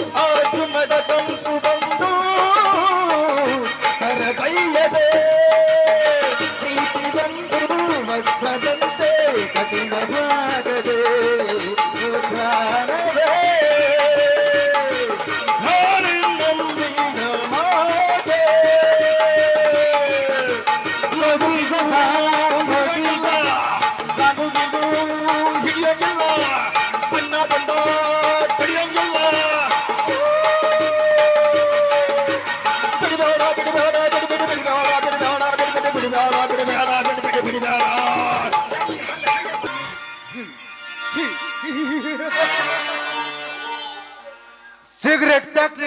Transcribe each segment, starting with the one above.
Oh.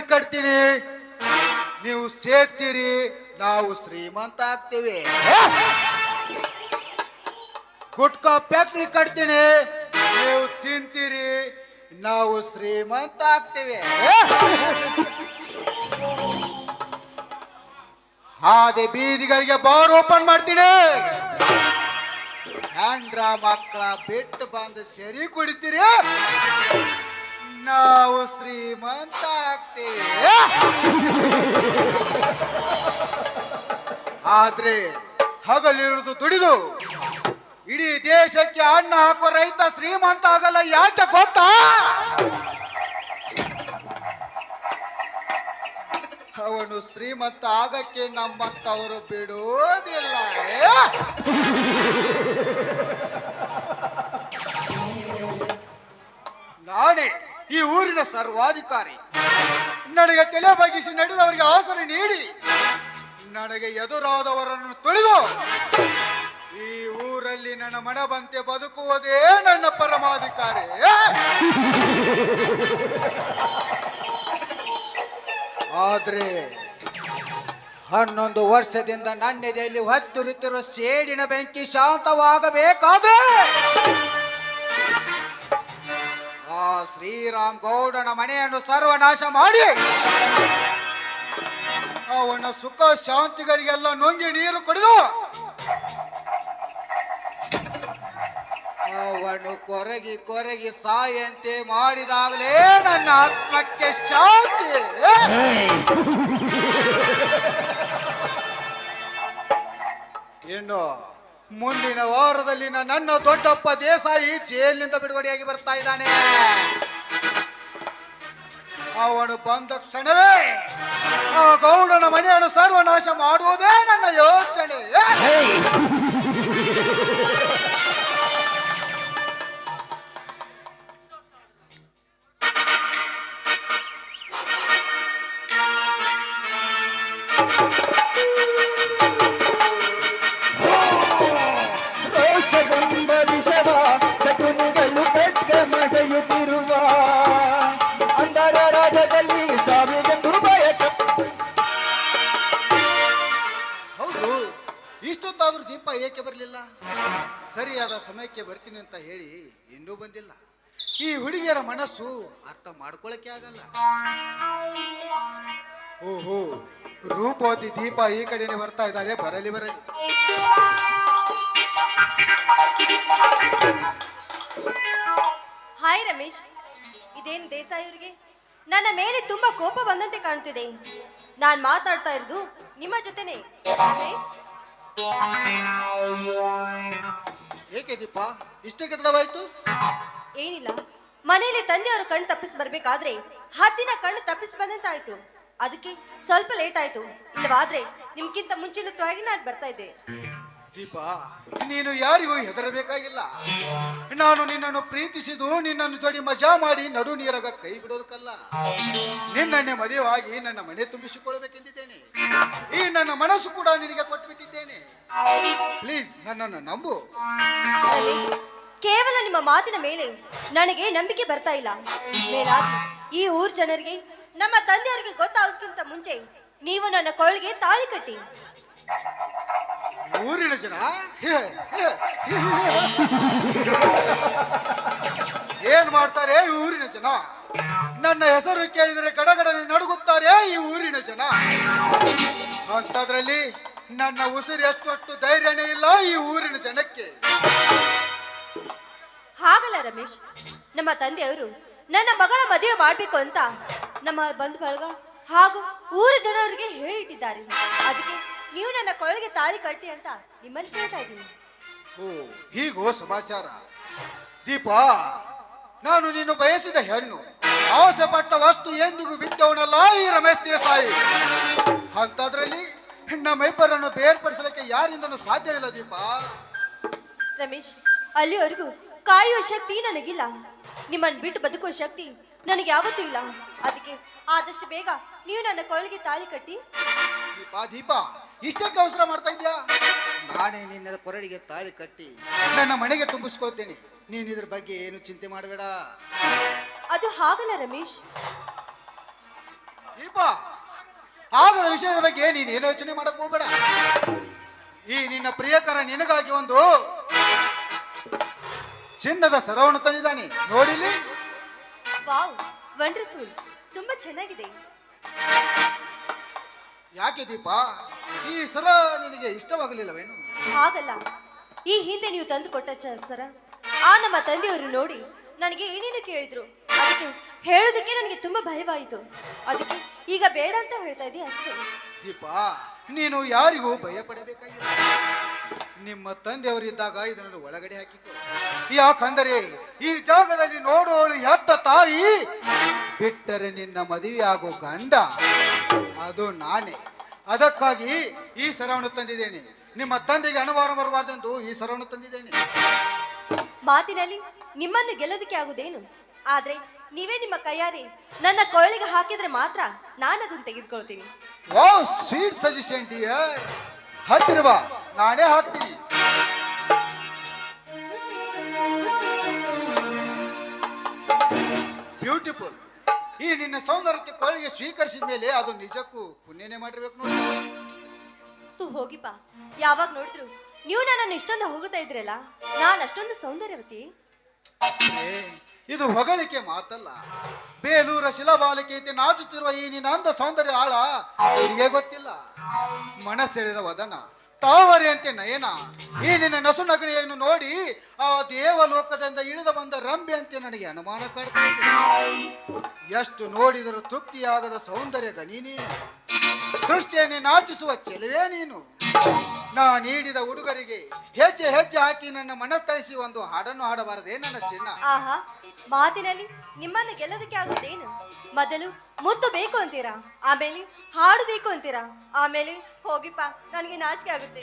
Factory ಕಟ್ತೀನಿ. ನೀವು ಸೇರ್ತೀರಿ ನಾವು ಶ್ರೀಮಂತ ಆಗ್ತೀವಿ. ಗುಟ್ಕಾ ಫ್ಯಾಕ್ಟ್ರಿ ಕಟ್ತೀನಿ. ನೀವು ತಿಂತೀರಿ ನಾವು ಶ್ರೀಮಂತ ಆಗ್ತೀವಿ. ಹಾದೆ ಬೀದಿಗಳಿಗೆ ಬಾರ್ ಓಪನ್ ಮಾಡ್ತೀನಿ. ಹ್ಯಾಂಡ್ರ ಮಕ್ಕಳ ಬಿಟ್ಟು ಬಂದು ಸರಿ ಕುಡಿತೀರಿ. ನಾವು ಶ್ರೀಮಂತ ಆಗ್ತೇವೆ ಆದ್ರೆ ಹಗಲಿರುದು ದುಡಿದು ಇಡೀ ದೇಶಕ್ಕೆ ಅನ್ನ ಹಾಕೋ ರೈತ ಶ್ರೀಮಂತ ಆಗಲ್ಲ, ಯಾಕೆ ಗೊತ್ತಾ? ಅವನು ಶ್ರೀಮಂತ ಆಗಕ್ಕೆ ನಮ್ಮಂತವರು ಬಿಡುವುದಿಲ್ಲ ನಾನೇ ಈ ಊರಿನ ಸರ್ವಾಧಿಕಾರಿ. ನನಗೆ ತಲೆ ಬಗ್ಗಿಸಿ ನಡೆದವರಿಗೆ ಆಸರೆ ನೀಡಿ. ನನಗೆ ಎದುರಾದವರನ್ನು ತುಳಿದು. ಈ ಊರಲ್ಲಿ ನನ್ನ ಮನಬಂತೆ ಬದುಕುವುದೇ ನನ್ನ ಪರಮಾಧಿಕಾರಿ. ಆದ್ರೆ ಹನ್ನೊಂದು ವರ್ಷದಿಂದ ನನ್ನೆದೆಯಲ್ಲಿ ಹತ್ತಿರುತ್ತಿರುವ ಸೇಡಿನ ಬೆಂಕಿ ಶಾಂತವಾಗಬೇಕಾದ್ರೆ ಶ್ರೀರಾಮ್ ಗೌಡನ ಮನೆಯನ್ನು ಸರ್ವನಾಶ ಮಾಡಿ. ಅವನ ಸುಖ ಶಾಂತಿಗಳಿಗೆಲ್ಲ ನುಂಗಿ ನೀರು ಕುಡಿದು. ಅವನು ಕೊರಗಿ ಕೊರಗಿ ಸಾಯಂತೆ ಮಾಡಿದಾಗಲೇ ನನ್ನ ಆತ್ಮಕ್ಕೆ ಶಾಂತಿ. ಇನ್ನು ಮುಂದಿನ ವಾರದಲ್ಲಿ ನನ್ನ ದೊಡ್ಡಪ್ಪ ದೇಸಾಯಿ ಜೈಲಿನಿಂದ ಬಿಡುಗಡೆಯಾಗಿ ಬರ್ತಾ ಇದ್ದಾನೆ. ಅವನು ಬಂದ ಕ್ಷಣವೇ ಆ ಗೌಡನ ಮನೆಯನ್ನು ಸರ್ವನಾಶ ಮಾಡುವುದೇ ನನ್ನ ಯೋಚನೆ ರೋಷಗಂಬರಿಷವ ಚತುರ್ಮುಗಲು ಕೆಟ್ಟ ಮಸೆಯುತ್ತಿರುವ ಅಂಧರ ರಾಜದಲ್ಲಿ ಸಾವಿಗೆಂದು ಬಯಕ. ಹೌದು, ಇಷ್ಟೊತ್ತಾದ್ರೂ ದೀಪ ಏಕೆ ಬರಲಿಲ್ಲ? ಸರಿಯಾದ ಸಮಯಕ್ಕೆ ಬರ್ತೀನಿ ಅಂತ ಹೇಳಿ ಇನ್ನೂ ಬಂದಿಲ್ಲ. ಈ ಹುಡುಗಿಯರ ಮನಸ್ಸು ಅರ್ಥ ಮಾಡ್ಕೊಳಕ್ಕೆ ಆಗಲ್ಲ. ಓಹೋ, ರೂಪವತಿ ದೀಪ ಈ ಕಡೆನೆ ಬರ್ತಾ ಇದ್ದಾರೆ ಬರಲಿ ಬರಲಿ. ಹಾಯ್ ರಮೇಶ್. ಇದೇನು ದೇಸಾಯಿಯವರಿಗೆ ನನ್ನ ಮೇಲೆ ತುಂಬಾ ಕೋಪ ಬಂದಂತೆ ಕಾಣ್ತಿದೆ. ನಾನು ಮಾತಾಡ್ತಾ ಇರೋದು ನಿಮ್ಮ ಜೊತೆನೆ. ರಮೇಶ್? ಏಕೆ ದೀಪ? ಇಷ್ಟಕ್ಕೆ ತಡವಾಯ್ತು ಏನಿಲ್ಲ. ಮನೆಯಲ್ಲಿ ತಂದೆಯವರು ಕಣ್ಣು ತಪ್ಪಿಸಿ ಬರ್ಬೇಕಾದ್ರೆ ಹತ್ತಿನ ಕಣ್ಣು ತಪ್ಪಿಸಿ ಬಂದಂತಾಯ್ತು. ಅದಕ್ಕೆ ಸ್ವಲ್ಪ ಲೇಟ್ ಆಯ್ತು. ಇಲ್ಲವಾದ್ರೆ ನಿಮ್ಗಿಂತ ಮುಂಚಿತವಾಗಿ ನಾನು ಬರ್ತಾ ಇದ್ದೆ. ದೀಪ, ನೀನು ಯಾರಿಗೂ ಹೆದರಬೇಕಾಗಿಲ್ಲ. ನಾನು ನಿನ್ನನ್ನು ಪ್ರೀತಿಸಿದು ನಿನ್ನನ್ನು ಜೋಡಿ ಮಜಾ ಮಾಡಿ ನಡು ನೀರಾಗ ಕೈ ಬಿಡೋದಕ್ಕಲ್ಲ. ನಿನ್ನನ್ನೇ ಮದುವೆಯಾಗಿ ನನ್ನ ಮನೆ ತುಂಬಿಸಿಕೊಳ್ಳಬೇಕೆಂದಿದ್ದೇನೆ. ಈ ನನ್ನ ಮನಸ್ಸು ಕೂಡ ನಿನಗೆ ಕೊಟ್ಬಿಟ್ಟಿದ್ದೇನೆ. ಪ್ಲೀಸ್ ನನ್ನನ್ನು ನಂಬು. ಕೇವಲ ನಿಮ್ಮ ಮಾತಿನ ಮೇಲೆ ನನಗೆ ನಂಬಿಕೆ ಬರ್ತಾ ಇಲ್ಲ. ಈ ಊರ್ ಜನರಿಗೆ, ನಮ್ಮ ತಂದೆಯವರಿಗೆ ಗೊತ್ತಾಗೋದಕ್ಕಿಂತ ಮುಂಚೆ ನೀವು ನನ್ನ ಕೊಳಗೆ ತಾಳಿ ಕಟ್ಟಿ. ಊರಿನ ಜನ. ಏನ್ ಮಾಡ್ತಾರೆ ಈ ಊರಿನ ಜನ? ನನ್ನ ಹೆಸರು ಕೇಳಿದರೆ ಗಡಗಡನೆ ನಡುಗುತ್ತಾರೆ ಈ ಊರಿನ ಜನ. ಅಂತದ್ರಲ್ಲಿ ನನ್ನ ಉಸಿರು ಎಷ್ಟೊಟ್ಟು ಧೈರ್ಯನೇ ಇಲ್ಲ ಈ ಊರಿನ ಜನಕ್ಕೆ. ಹಾಗಲ್ಲ ರಮೇಶ್, ನಮ್ಮ ತಂದೆಯವರು ನನ್ನ ಮಗಳ ಮದುವೆ ಮಾಡ್ಬೇಕು ಅಂತ ನಮ್ಮ ಬಂಧು ಬಳಗ ಹಾಗೂ ಊರ ಜನರಿಗೆ ಹೇಳಿಟ್ಟಿದ್ದಾರೆ. ಅದಕ್ಕೆ ನೀವು ನನ್ನ ಕೊಳಗೆ ತಾಳಿ ಕಟ್ಟಿ ಅಂತ ನಿಮ್ಮಲ್ಲಿ ಕೇಳ್ತಾ ಇದ್ದೀನಿ. ಓ ಹೀಗೋ ಸಮಾಚಾರ. ದೀಪ ನಾನು ನೀನು ಬಯಸಿದ ಹೆಣ್ಣು. ಆಸೆ ಪಟ್ಟ ವಸ್ತು ಎಂದಿಗೂ ಬಿಟ್ಟವನಲ್ಲ ಈ ರಮೇಶ್ ದೇಸಾಯಿ. ಅಂತದ್ರಲ್ಲಿ ಮೈಪರನ್ನು ಬೇರ್ಪಡಿಸಲಿಕ್ಕೆ ಯಾರಿಂದನೂ ಸಾಧ್ಯ ಇಲ್ಲ ದೀಪ. ರಮೇಶ್ ಅಲ್ಲಿವರೆಗೂ ಕಾಯುವ ಶಕ್ತಿ ನನಗಿಲ್ಲ. ನಿಮ್ಮನ್ನು ಬಿಟ್ಟು ಬದುಕುವ ಶಕ್ತಿ ನನಗೆ ಯಾವತ್ತೂ ಇಲ್ಲ. ಅದಕ್ಕೆ ಆದಷ್ಟು ಬೇಗ ನೀವು ನನ್ನ ಕೊಳಗೆ ತಾಳಿ ಕಟ್ಟಿ. ದೀಪಾ ದೀಪಾ ಇಷ್ಟಕ್ಕೆ ಅವಸರ ಮಾಡ್ತಾ ಇದ್ಯಾ ನಾನೇ ನಿನ್ನ ಕೊರಡಿಗೆ ತಾಳಿ ಕಟ್ಟಿ ನನ್ನ ಮನೆಗೆ ತುಂಬಿಸ್ಕೊಳ್ತೇನೆ. ನೀನು ಇದ್ರ ಬಗ್ಗೆ ಏನು ಚಿಂತೆ ಮಾಡಬೇಡ. ಅದು ಹಾಗಲ್ಲ ರಮೇಶ್. ದೀಪಾ ಆಗದ ವಿಷಯದ ಬಗ್ಗೆ ನೀನು ಏನು ಯೋಚನೆ ಮಾಡಕ್ ಹೋಗ್ಬೇಡ ಈ ನಿನ್ನ ಪ್ರಿಯಕರ ನಿನಗಾಗಿ ಒಂದು ಚಿನ್ನದ ಸರವನ್ನು ತಂದಿದ್ದಾನೆ. ನೋಡಿಲಿ ವಾವ್ ವಂಡರ್ಫುಲ್ ತುಂಬಾ ಚೆನ್ನಾಗಿದೆ. ಯಾಕೆ ದೀಪ? ಈ ಸರ ನಿನಗೆ ಇಷ್ಟವಾಗಲಿಲ್ಲವೇನು? ಹಾಗಲ್ಲ. ಈ ಹಿಂದೆ ನೀವು ತಂದು ಕೊಟ್ಟ ಚ- ಸರ ಆ ನಮ್ಮ ತಂದೆಯವರು ನೋಡಿ ನನಗೆ ಏನೇನು ಕೇಳಿದ್ರು. ಅದಕ್ಕೆ ಹೇಳೋದಕ್ಕೆ ನನಗೆ ತುಂಬಾ ಭಯವಾಯಿತು. ಅದಕ್ಕೆ ಈಗ ಬೇಡ ಅಂತ ಹೇಳ್ತಾ ಇದ್ದೀನಿ ಅಷ್ಟೇ. ದೀಪ ನೀನು ಯಾರಿಗೂ ಭಯ ಪಡಬೇಕಾಗಿಲ್ಲ ನಿಮ್ಮ ತಂದೆಯವರಿದ್ದಾಗ ಇದನ್ನು ಒಳಗಡೆ ಹಾಕಿಕೊ. ಯಾಕಂದರೆ ಈ ಜಾಗದಲ್ಲಿ ನೋಡುವಳು ಹೆತ್ತ ತಾಯಿ ಬಿಟ್ಟರೆ ನಿನ್ನ ಮದುವೆ ಆಗೋ ಗಂಡ ಅದು ನಾನೇ. ಅದಕ್ಕಾಗಿ ಈ ಸರವನ್ನು ತಂದಿದ್ದೇನೆ. ನಿಮ್ಮ ತಂದೆಗೆ ಅನುವಾರ ಬರಬಾರ್ದೆಂದು ಈ ಸರವನ್ನು ತಂದಿದ್ದೇನೆ. ಮಾತಿನಲ್ಲಿ ನಿಮ್ಮನ್ನು ಗೆಲ್ಲೋದಕ್ಕೆ ಆಗುದೇನು? ಆದ್ರೆ ನೀವೇ ನಿಮ್ಮ ಕೈಯಾರಿ ನನ್ನ ಕೊರಳಿಗೆ ಹಾಕಿದ್ರೆ ಮಾತ್ರ ನಾನು ಅದನ್ನು ತೆಗೆದುಕೊಳ್ತೀನಿ. ಓ ಸ್ವೀಟ್ ಸಜೆಷನ್ ಡಿಯರ್ ಹತ್ತಿರ ಬಾ ನಾನೇ ಹಾಕ್ತೀನಿ. ಬ್ಯೂಟಿಫುಲ್ ಈ ನಿನ್ನ ಸೌಂದರ್ಯಕ್ಕೆ ಕೊಳಗೆ ಸ್ವೀಕರಿಸಿದ ಮೇಲೆ ಅದು ನಿಜಕ್ಕೂ ಪುಣ್ಯನೇ ಮಾಡಿರ್ಬೇಕು ನೋಡಿ. ತು ಹೋಗಿಪ್ಪ. ಯಾವಾಗ ನೋಡಿದ್ರು ನೀವು ನನ್ನನ್ನು ಇಷ್ಟೊಂದು ಹೋಗುತ್ತಾ ಇದ್ರಲ್ಲ ನಾನು ಅಷ್ಟೊಂದು ಸೌಂದರ್ಯವತಿ. ಏ, ಇದು ಹೊಗಳಿಕೆ ಮಾತಲ್ಲ. ಬೇಲೂರ ಶಿಲಾಬಾಲಿಕೆ ನಾಚುತ್ತಿರುವ ಈ ನಿನ್ನ ಸೌಂದರ್ಯ ಆಳ ನಿನಗೆ ಗೊತ್ತಿಲ್ಲ. ಮನಸ್ಸೆಳೆದ ವದನ, ತಾವರೆಯಂತೆ ನಯನ, ಈ ನಿನ್ನ ನಸು ನಗರಿಯನ್ನು ನೋಡಿ ಆ ದೇವಲೋಕದಿಂದ ಇಳಿದು ಬಂದ ರಂಬೆಯಂತೆ ನನಗೆ ಅನುಮಾನ ಕಾಡ್ತಾ ಎಷ್ಟು ನೋಡಿದರೂ ತೃಪ್ತಿಯಾಗದ ಸೌಂದರ್ಯದ ನೀನೇ. ಸೃಷ್ಟಿಯನ್ನು ಸೃಷ್ಟಿಯನ್ನೇ ನಾಚಿಸುವ ಚೆಲುವೆ ನೀನು. ನಾ ನೀಡಿದ ಹುಡುಗರಿಗೆ ಹೆಜ್ಜೆ ಹೆಜ್ಜೆ ಹಾಕಿ ನನ್ನ ಮನಸ್ಥಳಿಸಿ ಒಂದು ಹಾಡನ್ನು ಹಾಡಬಾರದೆ ನನ್ನ ಚಿನ್ನ. ಆಹಾ, ಮಾತಿನಲ್ಲಿ ನಿಮ್ಮನ್ನು ಗೆಲ್ಲದಕ್ಕೆ ಆಗುತ್ತೇನು ಮೊದಲು ಮುದ್ದು ಬೇಕು ಅಂತೀರಾ? ಆಮೇಲೆ ಹಾಡು ಬೇಕು ಅಂತೀರಾ? ಆಮೇಲೆ ಹೋಗಿಪ್ಪ, ನನಗೆ ನಾಚಿಕೆ ಆಗುತ್ತೆ.